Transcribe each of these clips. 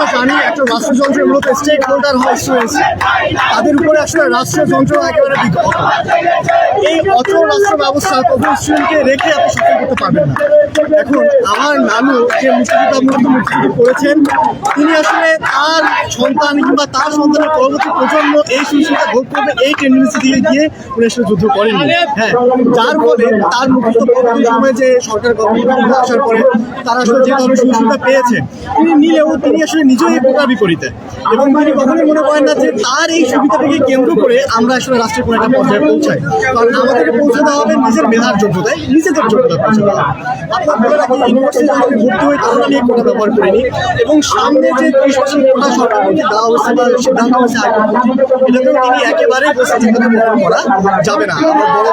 আমরা প্রাণী একটা রাষ্ট্রযন্ত্রের মূলত স্টেক হোল্ডার হয় তাদের উপরে আসলে রাষ্ট্রযন্ত্র একেবারে বিকল্প এই অচল রাষ্ট্র ব্যবস্থা স্টুডেন্টকে রেখে আপনি সফল করতে পারবেন না। এখন আমার নানু যে মুক্তিযোদ্ধা মুক্তিযুদ্ধ করেছেন তিনি আসলে তার সন্তান কিংবা তার সন্তানের পরবর্তী প্রজন্ম এই সুযোগটা ভোগ করবে এই টেন্ডেন্সি দিয়ে গিয়ে উনি আসলে যুদ্ধ করেন হ্যাঁ যার ফলে তার মুক্তিযুদ্ধ সময় যে সরকার গভর্নমেন্ট আসার পরে তারা আসলে যে ধরনের সুযোগ সুবিধা পেয়েছেন তিনি নিলেও তিনি আসলে নিজেই প্রকার বিপরীতে এবং তিনি কখনোই মনে করেন না যে তার এই সুবিধাটাকে কেন্দ্র করে আমরা আসলে রাষ্ট্রের কোনো একটা পর্যায়ে পৌঁছাই। কারণ আমাদেরকে পৌঁছে দেওয়া হবে নিজের মেধার যোগ্যতায় নিজেদের যোগ্যতা পৌঁছে আপনার বলে রাখি ইউনিভার্সিটি যখন ভর্তি হই তখন আমি এই কোটা এবং সামনে যে ত্রিশ পার্সেন্ট কোটা সরকার দেওয়া হয়েছে সিদ্ধান্ত হয়েছে আগে এটাতেও তিনি একেবারেই করা যাবে না। আমার বড়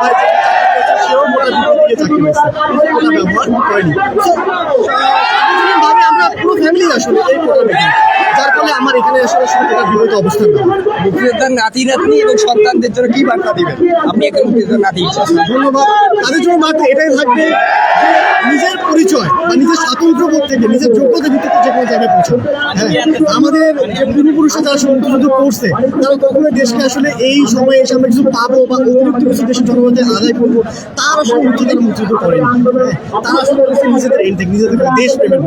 ভাবে আমরা পুরো ফ্যামিলি আসলে এই কোটা দেখি যার ফলে আমার এখানে আসলে কোটা বিপরীত অবস্থান মুক্তিযোদ্ধার নাতি, নাতনি এবং সন্তানদের জন্য কি বার্তা দিবেন? আপনি একটা মুক্তিযোদ্ধার নাতি ধন্যবাদ। তাদের জন্য মাত্র এটাই থাকবে নিজের পরিচয় বা নিজের স্বাতন্ত্র্য বোধ থেকে, নিজের যোগ্যতা ভিত্তিতে জায়গায় পৌঁছানো হ্যাঁ আমাদের যে পূর্বপুরুষরা যারা আসলে মুক্তিযুদ্ধ করছে তারা কখনোই দেশকে আসলে এই সময়ে এসে আমরা কিছু পাবো বা অতিরিক্ত কিছু দেশের আদায় করব তার আসলে উচ্চতার করেনি হ্যাঁ, তারা আসলে নিজেদের থেকে নিজেদের দেশ প্রেমের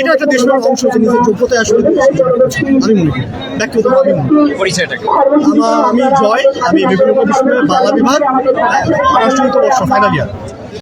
এটা একটা দেশপ্রেমের অংশ যে নিজের যোগ্যতায় আসলে আমি মনে করি করি। পরিচয়টাকে। আমি জয় আমি বিভিন্ন বাংলা বিভাগ পররাষ্ট্রনীত বর্ষ ফাইনাল ইয়ার